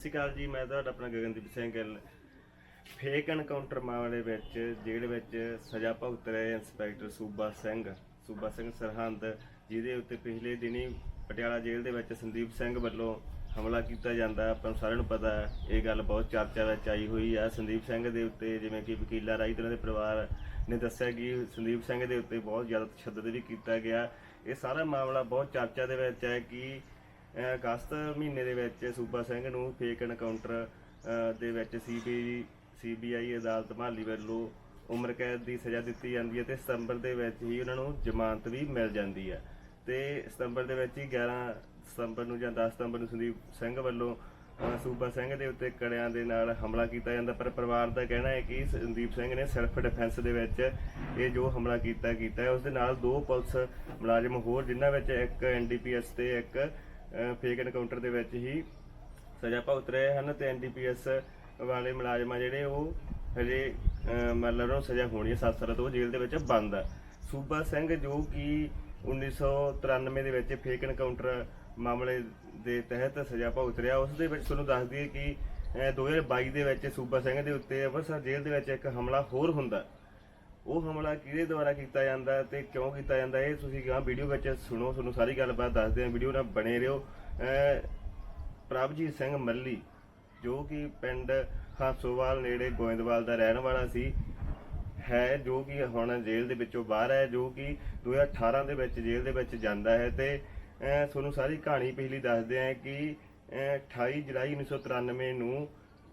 ਸਤਿ ਸ਼੍ਰੀ ਅਕਾਲ ਜੀ, ਮੈਂ ਤੁਹਾਡਾ ਆਪਣਾ ਗਗਨਦੀਪ ਸਿੰਘ ਗਿੱਲ। ਫੇਕ ਐਨਕਾਊਂਟਰ ਮਾਮਲੇ ਵਿੱਚ ਜੇਲ੍ਹ ਵਿੱਚ ਸਜ਼ਾ ਭੁਗਤ ਰਹੇ ਇੰਸਪੈਕਟਰ ਸੂਬਾ ਸਿੰਘ ਸੂਬਾ ਸਿੰਘ ਸਰਹੰਦ, ਜਿਹਦੇ ਉੱਤੇ ਪਿਛਲੇ ਦਿਨੀ ਪਟਿਆਲਾ ਜੇਲ੍ਹ ਦੇ ਵਿੱਚ ਸੰਦੀਪ ਸਿੰਘ ਵੱਲੋਂ ਹਮਲਾ ਕੀਤਾ ਜਾਂਦਾ ਆਪਾਂ ਨੂੰ ਸਾਰਿਆਂ ਨੂੰ ਪਤਾ ਹੈ, ਇਹ ਗੱਲ ਬਹੁਤ ਚਰਚਾ ਵਿੱਚ ਆਈ ਹੋਈ ਆ ਸੰਦੀਪ ਸਿੰਘ ਦੇ ਉੱਤੇ ਜਿਵੇਂ ਕਿ ਵਕੀਲਾ ਰਾਈ ਦੇ ਪਰਿਵਾਰ ਨੇ ਦੱਸਿਆ ਕਿ ਸੰਦੀਪ ਸਿੰਘ ਦੇ ਉੱਤੇ ਬਹੁਤ ਜ਼ਿਆਦਾ ਤਸ਼ੱਦਦ ਵੀ ਕੀਤਾ ਗਿਆ। ਇਹ ਸਾਰਾ ਮਾਮਲਾ ਬਹੁਤ ਚਰਚਾ ਦੇ ਵਿੱਚ ਹੈ ਕਿ ਅਗਸਤ ਮਹੀਨੇ ਦੇ ਵਿੱਚ ਸੂਬਾ ਸਿੰਘ ਨੂੰ ਫੇਕ ਐਨਕਾਊਂਟਰ ਦੇ ਵਿੱਚ ਸੀਬੀ ਸੀਬੀਆਈ ਅਦਾਲਤ ਮਹਾਲੀ ਵੱਲੋਂ ਉਮਰ ਕੈਦ ਦੀ ਸਜ਼ਾ ਦਿੱਤੀ ਜਾਂਦੀ ਹੈ ਤੇ ਸਤੰਬਰ ਦੇ ਵਿੱਚ ਹੀ ਉਹਨਾਂ ਨੂੰ ਜ਼ਮਾਨਤ ਵੀ ਮਿਲ ਜਾਂਦੀ ਹੈ। ਤੇ ਸਤੰਬਰ ਦੇ ਵਿੱਚ ਹੀ 11 ਸਤੰਬਰ ਨੂੰ ਜਾਂ 10 ਸਤੰਬਰ ਨੂੰ ਸੰਦੀਪ ਸਿੰਘ ਵੱਲੋਂ ਸੂਬਾ ਸਿੰਘ ਦੇ ਉੱਤੇ ਕੜਿਆਂ ਦੇ ਨਾਲ ਹਮਲਾ ਕੀਤਾ ਜਾਂਦਾ, ਪਰ ਪਰਿਵਾਰ ਦਾ ਕਹਿਣਾ ਹੈ ਕਿ ਸੰਦੀਪ ਸਿੰਘ ਨੇ ਸੈਲਫ ਡਿਫੈਂਸ ਦੇ ਵਿੱਚ ਇਹ ਜੋ ਹਮਲਾ ਕੀਤਾ ਕੀਤਾ ਹੈ। ਉਸ ਦੇ ਨਾਲ ਦੋ ਪੁਲਿਸ ਮੁਲਾਜ਼ਮ ਹੋਰ, ਜਿਨ੍ਹਾਂ ਵਿੱਚ ਇੱਕ ਐਨਡੀਪੀਐਸ ਤੇ ਇੱਕ ਫੇਕ ਐਨਕਾਊਂਟਰ ਦੇ ਵਿੱਚ ਹੀ ਸਜ਼ਾ ਭੁਗਤ ਰਹੇ ਹਨ ਤੇ ਐਨਡੀਪੀਐਸ ਵਾਲੇ ਮੁਲਾਜ਼ਮ ਆ ਜਿਹੜੇ ਉਹ ਹਜੇ ਮਤਲਬ ਉਹਨਾਂ ਨੂੰ ਸਜ਼ਾ ਹੋਣੀ ਹੈ 7 ਸਾਲਾਂ ਤੋਂ ਜੇਲ੍ਹ ਦੇ ਵਿੱਚ ਬੰਦ ਆ ਸੂਬਾ ਸਿੰਘ ਜੋ ਕਿ 1993 ਦੇ ਵਿੱਚ ਫੇਕ ਐਨਕਾਊਂਟਰ ਮਾਮਲੇ ਦੇ ਤਹਿਤ ਸਜ਼ਾ ਭੁਗਤ ਰਿਹਾ ਉਸ ਦੇ ਵਿੱਚ ਤੁਹਾਨੂੰ ਦੱਸ ਦਈਏ ਕਿ ਅਹ, 2022 ਦੇ ਵਿੱਚ ਸੂਬਾ ਸਿੰਘ ਦੇ ਉੱਤੇ ਅੰਮ੍ਰਿਤਸਰ ਜੇਲ੍ਹ ਦੇ ਵਿੱਚ ਇੱਕ ਹਮਲਾ ਹੋਰ ਹੁੰਦਾ ਉਹ ਹਮਲਾ ਕਿਹਦੇ ਦੁਆਰਾ ਕੀਤਾ ਜਾਂਦਾ ਹੈ ਤੇ ਕਿਉਂ ਕੀਤਾ ਜਾਂਦਾ ਹੈ, ਇਹ ਤੁਸੀਂ ਗਾਂ ਵੀਡੀਓ ਵਿੱਚ ਸੁਣੋ ਤੁਹਾਨੂੰ ਸਾਰੀ ਗੱਲਬਾਤ ਦੱਸਦੇ ਹਾਂ। ਵੀਡੀਓ ਨਾਲ ਬਣੇ ਰਹੋ। ਅਹ ਪ੍ਰਭਜੀਤ ਸਿੰਘ ਮੱਲੀ ਜੋ ਕਿ ਪਿੰਡ ਹਾਸੋਵਾਲ ਨੇੜੇ ਗੋਇੰਦਵਾਲ ਦਾ ਰਹਿਣ ਵਾਲਾ ਸੀ ਹੈ ਜੋ ਕਿ ਹੁਣ ਜੇਲ੍ਹ ਦੇ ਵਿੱਚੋਂ ਬਾਹਰ ਹੈ ਜੋ ਕਿ 2018 ਦੇ ਵਿੱਚ ਜੇਲ੍ਹ ਦੇ ਵਿੱਚ ਜਾਂਦਾ ਹੈ ਤੇ ਤੁਹਾਨੂੰ ਸਾਰੀ ਕਹਾਣੀ ਪਿਛਲੀ ਦੱਸਦੇ ਹਾਂ ਕਿ ਅਹ 28 ਜੁਲਾਈ 1993 ਨੂੰ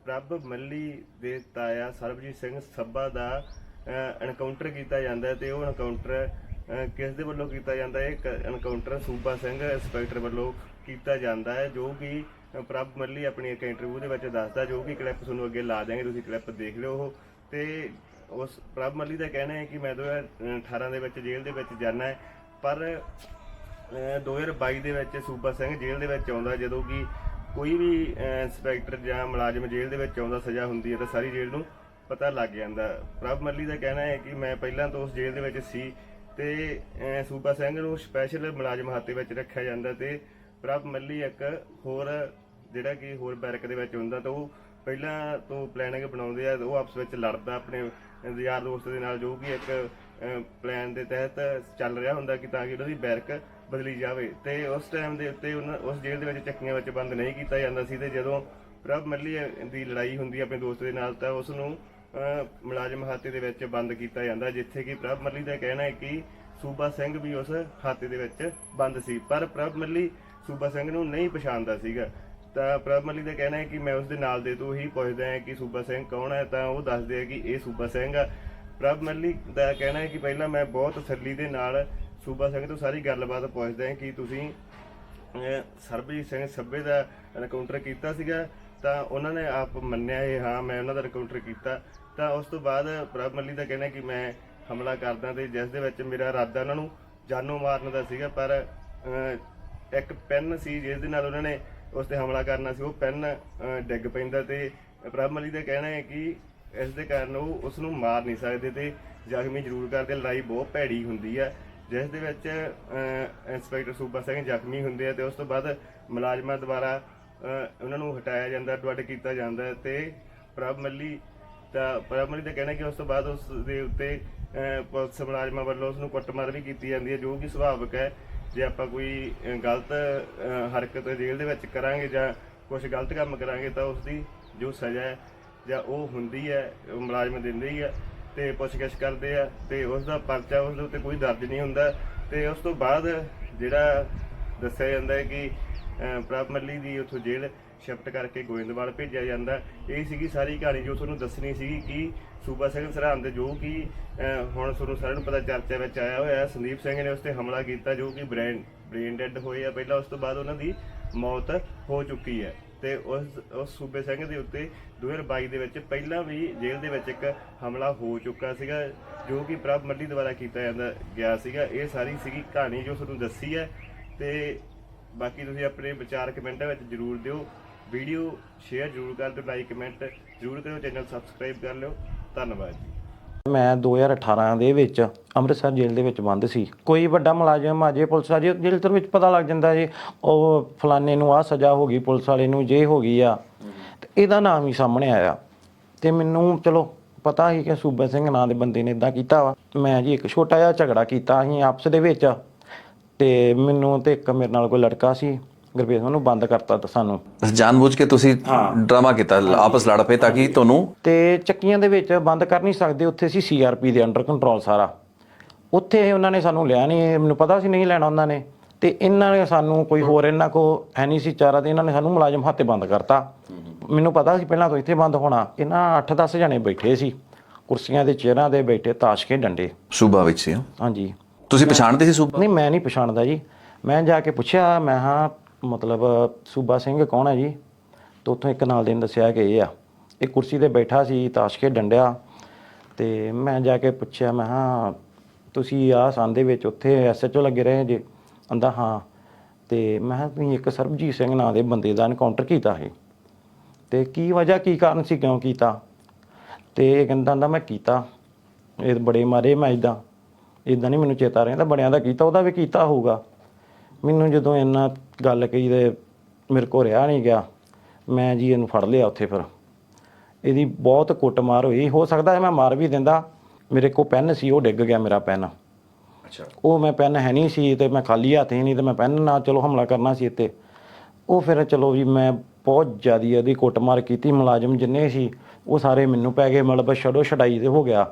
ਪ੍ਰਭ ਮੱਲੀ ਦੇ ਤਾਇਆ ਸਰਬਜੀਤ ਸਿੰਘ ਸੱਬਾ ਦਾ ਐਨਕਾਊਂਟਰ ਕੀਤਾ ਜਾਂਦਾ ਹੈ ਤੇ ਉਹ ਐਨਕਾਊਂਟਰ ਕਿਸ ਦੇ ਵੱਲੋਂ ਕੀਤਾ ਜਾਂਦਾ ਹੈ? ਐਨਕਾਊਂਟਰ ਸੂਬਾ ਸਿੰਘ ਇੰਸਪੈਕਟਰ ਵੱਲੋਂ ਕੀਤਾ ਜਾਂਦਾ ਹੈ, ਜੋ ਕਿ ਪ੍ਰਭ ਮੱਲੀ ਆਪਣੀ ਇੱਕ ਇੰਟਰਵਿਊ ਦੇ ਵਿੱਚ ਦੱਸਦਾ ਜੋ ਕਿ ਕਲਿੱਪ ਤੁਹਾਨੂੰ ਅੱਗੇ ਲਾ ਦਿਆਂਗੇ, ਤੁਸੀਂ ਕਲਿੱਪ ਦੇਖ ਲਿਓ ਉਹ। ਤੇ ਉਸ, ਪ੍ਰਭ ਮੱਲੀ ਦਾ ਕਹਿਣਾ ਹੈ ਕਿ ਮੈਂ 2018 ਦੇ ਵਿੱਚ ਜੇਲ੍ਹ ਦੇ ਵਿੱਚ ਜਾਣਾ ਹੈ, ਪਰ, ਅਹ 2022 ਦੇ ਵਿੱਚ ਸੂਬਾ ਸਿੰਘ ਜੇਲ੍ਹ ਦੇ ਵਿੱਚ ਆਉਂਦਾ, ਜਦੋਂ ਕਿ ਕੋਈ ਵੀ ਇੰਸਪੈਕਟਰ ਜਾਂ ਮੁਲਾਜ਼ਮ ਜੇਲ੍ਹ ਦੇ ਵਿੱਚ ਆਉਂਦਾ, ਸਜ਼ਾ ਹੁੰਦੀ ਹੈ ਤਾਂ ਸਾਰੀ ਜੇਲ੍ਹ ਨੂੰ ਪਤਾ ਲੱਗ ਜਾਂਦਾ। ਪ੍ਰਭ ਮੱਲੀ ਦਾ ਕਹਿਣਾ ਹੈ ਕਿ ਮੈਂ ਪਹਿਲਾਂ ਤੋਂ ਉਸ ਜੇਲ੍ਹ ਦੇ ਵਿੱਚ ਸੀ ਤੇ ਸੂਬਾ ਸਿੰਘ ਨੂੰ ਸਪੈਸ਼ਲ ਮੁਲਾਜ਼ਮ ਹਾਤੇ ਵਿੱਚ ਰੱਖਿਆ ਜਾਂਦਾ ਤੇ ਪ੍ਰਭ ਮੱਲੀ ਇੱਕ ਹੋਰ, ਜਿਹੜਾ ਕਿ ਹੋਰ ਬੈਰਕ ਦੇ ਵਿੱਚ ਹੁੰਦਾ ਤਾਂ ਉਹ ਪਹਿਲਾਂ ਤੋਂ ਪਲੈਨਿੰਗ ਬਣਾਉਂਦੇ ਆ ਉਹ ਆਪਸ ਵਿੱਚ ਲੜਦਾ ਆਪਣੇ ਯਾਰ ਦੋਸਤ ਦੇ ਨਾਲ, ਜੋ ਕਿ ਇੱਕ ਪਲਾਨ ਦੇ ਤਹਿਤ ਚੱਲ ਰਿਹਾ ਹੁੰਦਾ ਕਿ ਤਾਂ ਕਿ ਉਹਨਾਂ ਦੀ ਬੈਰਕ ਬਦਲੀ ਜਾਵੇ। ਤੇ ਉਸ ਟਾਈਮ ਦੇ ਉੱਤੇ ਉਹਨਾਂ, ਉਸ ਜੇਲ੍ਹ ਦੇ ਵਿੱਚ ਚੱਕੀਆਂ ਵਿੱਚ ਬੰਦ ਨਹੀਂ ਕੀਤਾ ਜਾਂਦਾ ਸੀ ਤੇ ਜਦੋਂ ਪ੍ਰਭ ਮੱਲੀ ਦੀ ਲੜਾਈ ਹੁੰਦੀ ਆਪਣੇ ਦੋਸਤ ਦੇ ਨਾਲ ਤਾਂ ਉਸ ਨੂੰ ਮੁਲਾਜ਼ਮ ਹਾਤੇ ਦੇ ਵਿੱਚ ਬੰਦ ਕੀਤਾ ਜਾਂਦਾ, ਜਿੱਥੇ ਕਿ ਪ੍ਰਭ ਮੱਲੀ ਦਾ ਕਹਿਣਾ ਹੈ ਕਿ ਸੂਬਾ ਸਿੰਘ ਵੀ ਉਸ ਹਾਤੇ ਦੇ ਵਿੱਚ ਬੰਦ ਸੀ, ਪਰ ਪ੍ਰਭ ਮੱਲੀ ਸੂਬਾ ਸਿੰਘ ਨੂੰ ਨਹੀਂ ਪਛਾਣਦਾ ਸੀਗਾ। ਤਾਂ ਪ੍ਰਭ ਮੱਲੀ ਦਾ ਕਹਿਣਾ ਹੈ ਕਿ ਮੈਂ ਉਸ ਦੇ ਨਾਲ ਦੇ ਤੋਂ ਹੀ ਪੁੱਛਦਾ ਹਾਂ ਕਿ ਸੂਬਾ ਸਿੰਘ ਕੌਣ ਹੈ, ਤਾਂ ਉਹ ਦੱਸਦੇ ਆ ਕਿ ਇਹ ਸੂਬਾ ਸਿੰਘ ਆ। ਪ੍ਰਭ ਮੱਲੀ ਦਾ ਕਹਿਣਾ ਹੈ ਕਿ ਪਹਿਲਾਂ ਮੈਂ ਬਹੁਤ ਤਸੱਲੀ ਦੇ ਨਾਲ ਸੂਬਾ ਸਿੰਘ ਤੋਂ ਸਾਰੀ ਗੱਲਬਾਤ ਪੁੱਛਦਾ ਹਾਂ ਕਿ ਤੁਸੀਂ ਸਰਬਜੀਤ ਸਿੰਘ ਸੱਬੇ ਦਾ ਐਨਕਾਊਂਟਰ ਕੀਤਾ ਸੀਗਾ। ਤਾਂ ਉਹਨਾਂ ਨੇ ਆਪ ਮੰਨਿਆ ਇਹ, ਹਾਂ, ਮੈਂ ਉਹਨਾਂ ਦਾ ਐਨਕਾਊਂਟਰ ਕੀਤਾ। ਤਾਂ ਉਸ ਤੋਂ ਬਾਅਦ ਪ੍ਰਭ ਮੱਲੀ ਦਾ ਕਹਿਣਾ ਕਿ ਮੈਂ ਹਮਲਾ ਕਰਦਾ ਤੇ ਜਿਸ ਦੇ ਵਿੱਚ ਮੇਰਾ ਇਰਾਦਾ ਉਹਨਾਂ ਨੂੰ ਜਾਨੋਂ ਮਾਰਨ ਦਾ ਸੀਗਾ, ਪਰ ਇੱਕ ਪੈਨ ਸੀ ਜਿਸ ਦੇ ਨਾਲ ਉਹਨਾਂ ਨੇ ਉਸ ਤੇ ਹਮਲਾ ਕਰਨਾ ਸੀ, ਉਹ ਪੈਨ ਡਿੱਗ ਪੈਂਦਾ ਤੇ ਪ੍ਰਭ ਮੱਲੀ ਦਾ ਕਹਿਣਾ ਹੈ ਕਿ ਇਸ ਦੇ ਕਾਰਨ ਉਹ ਉਸ ਨੂੰ ਮਾਰ ਨਹੀਂ ਸਕਦੇ ਤੇ ਜ਼ਖਮੀ ਜ਼ਰੂਰ ਕਰਦੇ, ਲੜਾਈ ਬਹੁਤ ਭੈੜੀ ਹੁੰਦੀ ਹੈ ਜਿਸ ਦੇ ਵਿੱਚ ਇੰਸਪੈਕਟਰ ਸੂਬਾ ਸਿੰਘ ਜ਼ਖਮੀ ਹੁੰਦੇ ਆ ਤੇ ਉਸ ਤੋਂ ਬਾਅਦ ਮੁਲਾਜ਼ਮਾਂ ਦੁਆਰਾ ਉਹਨਾਂ ਨੂੰ ਹਟਾਇਆ ਜਾਂਦਾ ਡਵੱਡ ਕੀਤਾ ਜਾਂਦਾ ਹੈ ਤੇ ਪ੍ਰਭ ਮੱਲੀ ਤਾਂ ਪ੍ਰਭ ਮੱਲੀ ਦਾ ਕਹਿਣਾ ਕਿ ਉਸ ਤੋਂ ਬਾਅਦ ਉਸ ਦੇ ਉੱਤੇ ਪੁਲਿਸ ਮੁਲਾਜ਼ਮਾਂ ਵੱਲੋਂ ਉਸ ਨੂੰ ਕੁੱਟਮਾਰ ਵੀ ਕੀਤੀ ਜਾਂਦੀ ਹੈ, ਜੋ ਕਿ ਸੁਭਾਵਿਕ ਹੈ। ਜੇ ਆਪਾਂ ਕੋਈ ਗਲਤ ਹਰਕਤ ਜੇਲ੍ਹ ਦੇ ਵਿੱਚ ਕਰਾਂਗੇ ਜਾਂ ਕੁਝ ਗਲਤ ਕੰਮ ਕਰਾਂਗੇ ਤਾਂ ਉਸ ਦੀ ਜੋ ਸਜ਼ਾ ਹੈ ਜਾਂ ਉਹ ਹੁੰਦੀ ਹੈ, ਉਹ ਮੁਲਾਜ਼ਮ ਦਿੰਦੇ ਹੀ ਆ ਤੇ ਪੁੱਛਗਿੱਛ ਕਰਦੇ ਆ ਤੇ ਉਸ ਦਾ ਪਰਚਾ ਉਸ ਦੇ ਉੱਤੇ ਕੋਈ ਦਰਜ ਨਹੀਂ ਹੁੰਦਾ ਤੇ ਉਸ ਤੋਂ ਬਾਅਦ ਜਿਹੜਾ ਦੱਸਿਆ ਜਾਂਦਾ ਹੈ ਕਿ ਪ੍ਰਭ ਮੱਲੀ ਦੀ ਉੱਥੋਂ ਜੇਲ੍ਹ ਸ਼ਿਫਟ ਕਰਕੇ ਗੋਇੰਦਵਾਲ ਭੇਜਿਆ ਜਾਂਦਾ। ਇਹ ਸੀਗੀ ਸਾਰੀ ਕਹਾਣੀ ਜੋ ਤੁਹਾਨੂੰ ਦੱਸਣੀ ਸੀਗੀ ਕਿ ਸੂਬਾ ਸਿੰਘ ਸਰਹੰਦ ਜੋ ਕਿ ਹੁਣ ਤੁਹਾਨੂੰ ਸਾਰਿਆਂ ਨੂੰ ਪਤਾ ਚਰਚਾ ਵਿੱਚ ਆਇਆ ਹੋਇਆ, ਸੰਦੀਪ ਸਿੰਘ ਨੇ ਉਸ ਤੇ ਹਮਲਾ ਕੀਤਾ ਜੋ ਕਿ ਬ੍ਰੇਨ ਬ੍ਰੇਨ ਡੈਡ ਹੋਏ ਆ। ਪਹਿਲਾਂ ਉਸ ਤੋਂ ਬਾਅਦ ਉਹਨਾਂ ਦੀ ਮੌਤ ਹੋ ਚੁੱਕੀ ਹੈ। ਤੇ ਉਸ ਉਸ ਸੂਬੇ ਸਿੰਘ ਦੇ ਉੱਤੇ 2022 ਦੇ ਵਿੱਚ ਪਹਿਲਾਂ ਵੀ ਜੇਲ੍ਹ ਦੇ ਵਿੱਚ ਇੱਕ ਹਮਲਾ ਹੋ ਚੁੱਕਾ ਸੀਗਾ, ਜੋ ਕਿ ਪ੍ਰਭ ਮੱਲੀ ਦੁਆਰਾ ਕੀਤਾ ਜਾਂਦਾ ਗਿਆ ਸੀਗਾ। ਇਹ ਸਾਰੀ ਸੀਗੀ ਕਹਾਣੀ ਜੋ ਤੁਹਾਨੂੰ ਦੱਸੀ ਹੈ। ਤੇ ਬਾਕੀ ਤੁਸੀਂ ਆਪਣੇ ਵਿਚਾਰ ਕਮੈਂਟਾਂ ਵਿੱਚ ਜਰੂਰ ਦਿਓ। ਵੀਡੀਓ ਸ਼ੇਅਰ ਜਰੂਰ ਕਰ ਦਿਓ ਲਾਈਕ ਕਮੈਂਟ ਜਰੂਰ ਕਰਿਓ, ਚੈਨਲ ਸਬਸਕ੍ਰਾਈਬ ਕਰ ਲਿਓ। ਧੰਨਵਾਦ ਜੀ। ਮੈਂ 2018 ਦੇ ਵਿੱਚ ਅੰਮ੍ਰਿਤਸਰ ਜੇਲ੍ਹ ਦੇ ਵਿੱਚ ਬੰਦ ਸੀ। ਕੋਈ ਵੱਡਾ ਮੁਲਾਜ਼ਮ ਆ ਪੁਲਿਸ ਆ ਜੇਲ੍ਹ ਦੇ ਵਿੱਚ ਪਤਾ ਲੱਗ ਜਾਂਦਾ ਜੀ ਉਹ ਫਲਾਣੇ ਨੂੰ ਆ ਸਜ਼ਾ ਹੋ ਗਈ, ਪੁਲਿਸ ਵਾਲੇ ਨੂੰ ਜੇ ਹੋ ਗਈ ਆ, ਤੇ ਇਹਦਾ ਨਾਮ ਹੀ ਸਾਹਮਣੇ ਆਇਆ। ਤੇ ਮੈਨੂੰ ਚਲੋ ਪਤਾ ਸੀ ਕਿ ਸੂਬਾ ਸਿੰਘ ਨਾਂ ਦੇ ਬੰਦੇ ਨੇ ਇਦਾਂ ਕੀਤਾ ਵਾ। ਮੈਂ ਜੀ ਇੱਕ ਛੋਟਾ ਜਿਹਾ ਝਗੜਾ ਕੀਤਾ, ਅਸੀਂ ਆਪਸ ਦੇ ਵਿੱਚ ਤੇ ਮੈਨੂੰ ਤੇ ਇੱਕ ਮੇਰੇ ਨਾਲ ਕੋਈ ਲੜਕਾ ਸੀ ਗੁਰਪ੍ਰੀਤ ਉਹਨੂੰ ਬੰਦ ਕਰਤਾ ਤਾਂ ਸਾਨੂੰ। ਜਾਣਬੁੱਝ ਕੇ ਤੁਸੀਂ ਡਰਾਮਾ ਕੀਤਾ ਆਪਸ ਲੜ ਪਏ ਤਾਂ ਕਿ ਤੁਹਾਨੂੰ? ਤੇ ਚੱਕੀਆਂ ਦੇ ਵਿੱਚ ਬੰਦ ਕਰ ਨਹੀਂ ਸਕਦੇ ਉੱਥੇ ਸੀ ਸੀਆਰਪੀ ਦੇ ਅੰਡਰ ਕੰਟਰੋਲ ਸਾਰਾ। ਉੱਥੇ ਉਹਨਾਂ ਨੇ ਸਾਨੂੰ ਲਿਆ ਨਹੀਂ ਮੈਨੂੰ ਪਤਾ ਸੀ ਨਹੀਂ ਲੈਣਾ ਉਹਨਾਂ ਨੇ। ਤੇ ਇਹਨਾਂ ਨੇ ਸਾਨੂੰ ਕੋਈ ਹੋਰ ਇਹਨਾਂ ਕੋ ਹੈ ਨਹੀਂ ਸੀ ਚਾਰਾ ਤੇ ਇਹਨਾਂ ਨੇ ਸਾਨੂੰ ਮੁਲਾਜ਼ਮ ਹੱਥੇ ਬੰਦ ਕਰਤਾ। ਮੈਨੂੰ ਪਤਾ ਸੀ ਪਹਿਲਾਂ ਤੋਂ ਇੱਥੇ ਬੰਦ ਹੋਣਾ ਇਹਨਾਂ 8-10 ਜਣੇ ਬੈਠੇ ਸੀ। ਕੁਰਸੀਆਂ ਦੇ ਚੇਅਰਾਂ ਦੇ ਬੈਠੇ ਤਾਸ਼ ਕੇ ਡੰਡੇ ਸੂਬਾ ਵਿੱਚ ਸੀ ਹਾਂਜੀ। ਤੁਸੀਂ ਪਛਾਣਦੇ ਸੀ ਸੂਬਾ? ਨਹੀਂ ਮੈਂ ਨਹੀਂ ਪਛਾਣਦਾ ਜੀ। ਮੈਂ ਜਾ ਕੇ ਪੁੱਛਿਆ ਮੈਂ ਹਾਂ ਮਤਲਬ ਸੂਬਾ ਸਿੰਘ ਕੌਣ ਹੈ ਜੀ? ਤੇ ਉੱਥੋਂ ਇੱਕ ਨਾਲ ਦੇ ਨੇ ਦੱਸਿਆ ਕਿ ਇਹ ਆ। ਇਹ ਕੁਰਸੀ ਤੇ ਬੈਠਾ ਸੀ ਤਾਸ਼ ਕੇ ਡੰਡਿਆ ਤੇ ਮੈਂ ਜਾ ਕੇ ਪੁੱਛਿਆ ਮੈਂ ਹਾਂ ਤੁਸੀਂ ਆ ਸੰਨ ਦੇ ਵਿੱਚ ਉੱਥੇ ਐਸਐਚਓ ਲੱਗੇ ਰਹੇ ਜੇ? ਕਹਿੰਦਾ ਹਾਂ। ਤੇ ਮੈਂ ਕਿਹਾ ਤੁਸੀਂ ਇੱਕ ਸਰਬਜੀਤ ਸਿੰਘ ਨਾਂ ਦੇ ਬੰਦੇ ਦਾ ਐਨਕਾਊਂਟਰ ਕੀਤਾ ਸੀ। ਤੇ ਕੀ ਵਜ੍ਹਾ ਕੀ ਕਾਰਨ ਸੀ ਕਿਉਂ ਕੀਤਾ? ਤੇ ਇਹ ਕਹਿੰਦਾ ਹੁੰਦਾ ਮੈਂ ਕੀਤਾ। ਇਹ ਬੜੇ ਮਾਰੇ ਮੈਂ ਇਦਾਂ ਇਦਾਂ ਨਹੀਂ ਮੈਨੂੰ ਚੇਤਾ ਰਹਿੰਦਾ ਬੜਿਆਂ ਦਾ ਕੀਤਾ ਉਹਦਾ ਵੀ ਕੀਤਾ ਹੋਊਗਾ। ਮੈਨੂੰ ਜਦੋਂ ਇੰਨਾ ਗੱਲ ਕਹੀ ਤੇ ਮੇਰੇ ਕੋ ਰਿਹਾ ਨਹੀਂ ਗਿਆ ਮੈਂ ਜੀ ਇਹਨੂੰ ਫੜ ਲਿਆ ਉੱਥੇ ਫਿਰ। ਇਹਦੀ ਬਹੁਤ ਕੁੱਟਮਾਰ ਹੋਈ। ਹੋ ਸਕਦਾ ਹੈ ਮੈਂ ਮਾਰ ਵੀ ਦਿੰਦਾ। ਮੇਰੇ ਕੋ ਪੈਨ ਸੀ ਉਹ ਡਿੱਗ ਗਿਆ ਮੇਰਾ ਪੈਨ। ਅੱਛਾ। ਉਹ ਮੈਂ ਪੈਨ ਹੈ ਨਹੀਂ ਸੀ ਤੇ ਮੈਂ ਖਾਲੀ ਹੱਥ ਹੀ ਨਹੀਂ ਤੇ ਮੈਂ ਪੈਨ ਨਾਲ ਚਲੋ ਹਮਲਾ ਕਰਨਾ ਸੀ ਇੱਥੇ। ਉਹ ਫਿਰ ਚਲੋ ਜੀ ਮੈਂ ਬਹੁਤ ਜ਼ਿਆਦੀ ਉਹਦੀ ਕੁੱਟਮਾਰ ਕੀਤੀ ਮੁਲਾਜ਼ਮ ਜਿੰਨੇ ਸੀ ਉਹ ਸਾਰੇ ਮੈਨੂੰ ਪੈ ਗਏ ਮਤਲਬ ਛੜੋ ਛਡਾਈ ਤੇ ਹੋ ਗਿਆ।